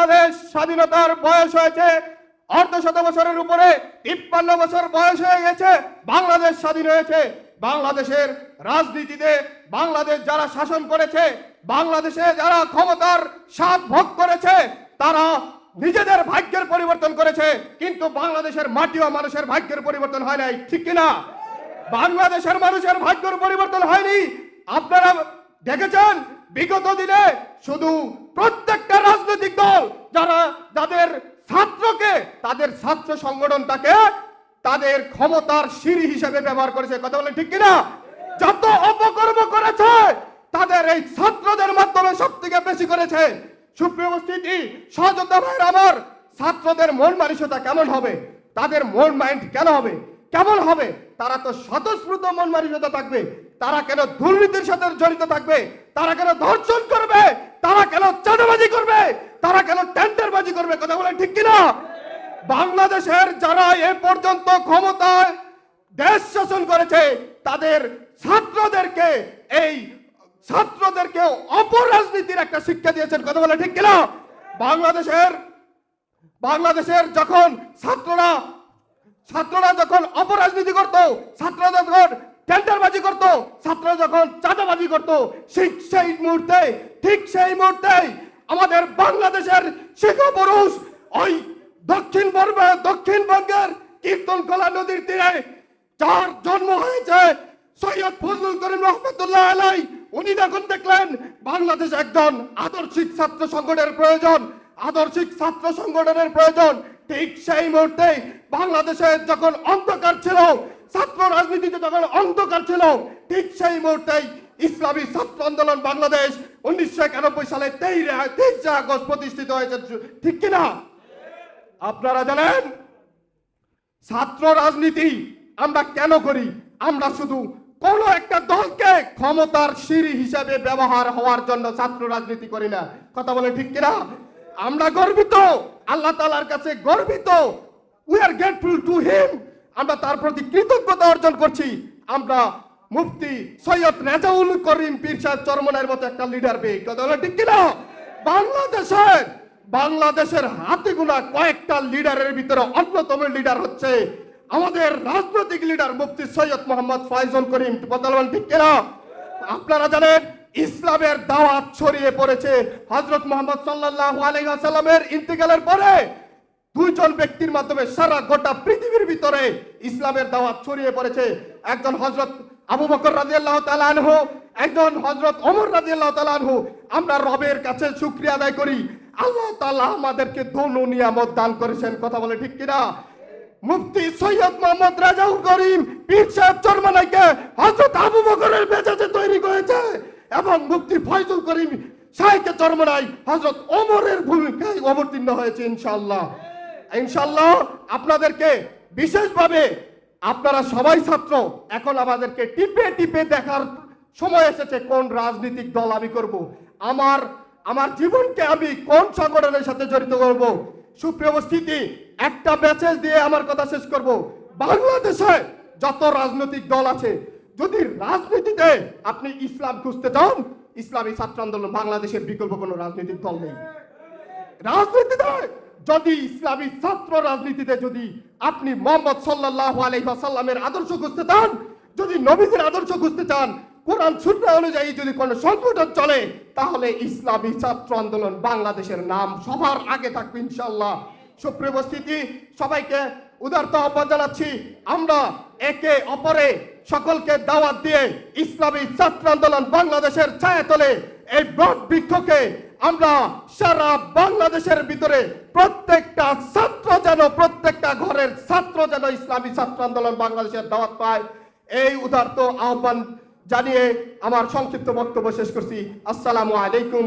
বাংলাদেশ স্বাধীনতার বয়স হয়েছে অর্ধ শত বছরের উপরে, তিপ্পান্ন বছর বয়স হয়ে গেছে, বাংলাদেশ স্বাধীন হয়েছে। বাংলাদেশের রাজনীতিতে বাংলাদেশ যারা শাসন করেছে, বাংলাদেশে যারা ক্ষমতার স্বাদ ভোগ করেছে, তারা নিজেদের ভাগ্যের পরিবর্তন করেছে। কিন্তু বাংলাদেশের মাটি ও মানুষের ভাগ্যের পরিবর্তন হয় নাই, ঠিক কিনা? বাংলাদেশের মানুষের ভাগ্যের পরিবর্তন হয়নি। আপনারা দেখেছেন? বিগত দিনে শুধু প্রত্যেকটা রাজনৈতিক দল যারা যাদের ছাত্রকে, তাদের ছাত্র সংগঠনটাকে তাদের ক্ষমতার সিঁড়ি হিসেবে ব্যবহার করেছে। কথা বলেন ঠিক কিনা? যত অপকর্ম করেছে, তাদের এই ছাত্রদের মাধ্যমে সব থেকে বেশি করেছে। সুপ্রিয় উপস্থিতি, সহযোদ্ধা ভাইয়ের আমার, ছাত্রদের মন মানসিকতা কেমন হবে? তাদের মন মাইন্ড কেন হবে? কেমন হবে? তারা তো স্বতঃস্ফূর্ত মন মানসিকতা থাকবে। তারা কেন দুর্নীতির সাথে জড়িত থাকবে? তারা কেন ধর্ষণ করবে? তারা কেন চাঁদাবাজি করবে? তারা কেন টেন্ডারবাজি করবে? কথা বলেন ঠিক কিনা? বাংলাদেশের যারা এ পর্যন্ত ক্ষমতায় দেশ শাসন করেছে, তাদের ছাত্রদেরকে, এই ছাত্রদেরকে অপরাজনীতির একটা শিক্ষা দিয়েছেন। কথা বলে ঠিক কিনা? বাংলাদেশের বাংলাদেশের যখন ছাত্ররা ছাত্ররা যখন অপরাজনীতি করত, ছাত্ররা যখন টেন্ডারবাজি করত, ছাত্ররা যখন চাঁদাবাজি করত, ঠিক সেই মুহূর্তে, ঠিক সেই মুহূর্তে আমাদের বাংলাদেশের শিখ পুরুষ ওই দক্ষিণ পূর্বে দক্ষিণবঙ্গের কীর্তনকলা নদীর তীরে, যার জন্ম হয়েছে সৈয়দ ফজলুল করিম রহমতুল্লাহ আলাই, উনি যখন দেখলেন বাংলাদেশ একজন আদর্শিক ছাত্র সংগঠনের প্রয়োজন, আদর্শিক ছাত্র সংগঠনের প্রয়োজন ঠিক সেই মুহূর্তে বাংলাদেশে যখন অন্ধকার ছিল, ছাত্র রাজনীতিতে যখন অন্ধকার ছিল, ঠিক সেই মুহূর্তেই ইসলামী ছাত্র আন্দোলন বাংলাদেশ উনিশশো একানব্বই সালে তেইশে আগস্ট প্রতিষ্ঠিত হয়েছে। ঠিক কিনা? আপনারা জানেন, ছাত্র রাজনীতি আমরা কেন করি? আমরা শুধু কোন একটা দলকে ক্ষমতার সিঁড়ি হিসাবে ব্যবহার হওয়ার জন্য ছাত্র রাজনীতি করি না। কথা বলে ঠিক কিনা? আমরা গর্বিত, আল্লাহ তালার কাছে গর্বিত। We are grateful to him আমরা তার প্রতি কৃতজ্ঞতা অর্জন করছি। আমরা মুফতি সৈয়দ রেজাউল করিম পীর সাহেব চরমনের মতো একটা লিডার পেয়ে। কথা বলে ঠিক কিনা? বাংলাদেশের বাংলাদেশের হাতে গোনা কয়েকটা লিডারের ভিতরে অন্যতম লিডার হচ্ছে আমাদের রাজনৈতিক লিডার মুফতি সৈয়দ মোহাম্মদ ফাইজুল করিম। কথা ঠিক কিনা? আপনারা জানেন ইসলামের দাওয়াত ছড়িয়ে পড়েছে। হজরত মোহাম্মদ সাল্লাহ আলাইসাল্লামের ইন্তেকালের পরে দুইজন ব্যক্তির মাধ্যমে সারা গোটা পৃথিবীর ভিতরে ইসলামের দাওয়াত ছড়িয়ে পড়েছে। একজন হজরত আবু বকর রাজিয়াল্লাহ তালানহু একজন হজরত ওমর রাজিয়াল্লাহ তালানহু আমরা রবের কাছে শুক্রিয়া আদায় করি। আল্লাহ তাআলা আমাদেরকে দোনো নিয়ামত দান করেছেন, কথা বলে ঠিক কিনা? মুফতি সৈয়দ মোহাম্মদ রাজাউল করিম পীর সাহেব চরমানাইকে হজরত আবু বকরের মেজাজে তৈরি করেছে। এবং মুফতি ফয়জুল করিম শাহকে চরমানাই হযরত অমরের ভূমিকায় অবতীর্ণ হয়েছে ইনশাল্লাহ ইনশাল্লাহ আপনাদেরকে বিশেষভাবে আপনারা সবাই ছাত্র, এখন আমাদেরকে টিপে টিপে দেখার সময় এসেছে কোন রাজনৈতিক দল আমি করব, আমার আমার জীবনকে আমি কোন সংগঠনের সাথে জড়িত করব, সুপ্রিয় উপস্থিতি, একটা মেসেজ দিয়ে আমার কথা শেষ করব। বাংলাদেশে যত রাজনৈতিক দল আছে যদি রাজনীতিতে আপনি ইসলাম খুঁজতে চান, ইসলামী ছাত্র আন্দোলন বাংলাদেশের বিকল্প কোনো রাজনৈতিক দল নেই। রাজনীতিতে যদি ইসলামী ছাত্র রাজনীতিতে যদি আপনি মোহাম্মদ সাল্লাহ আলহিহাসাল্লামের আদর্শ খুঁজতে চান, যদি নবীদের আদর্শ খুঁজতে চান, কোরআন সূত্র অনুযায়ী যদি কোনো সংগঠন চলে, তাহলে ইসলামী ছাত্র আন্দোলন বাংলাদেশের নাম সবার আগে থাকবে ইনশাল্লাহ সুপ্রিয় সবাইকে উদারত আহ্বান জানাচ্ছি। আমরা একে অপরে সকলকে দাওয়াত দিয়ে ইসলামী ছাত্র আন্দোলন বাংলাদেশের ছায়াতলে এই ব্রড বৃক্ষকে আমরা সারা বাংলাদেশের ভিতরে প্রত্যেকটা ছাত্র যেন, প্রত্যেকটা ঘরের ছাত্র যেন ইসলামী ছাত্র আন্দোলন বাংলাদেশের দাওয়াত পায়। এই উদারত আহ্বান জানিয়ে আমার সংক্ষিপ্ত বক্তব্য শেষ করছি। আসসালামু আলাইকুম।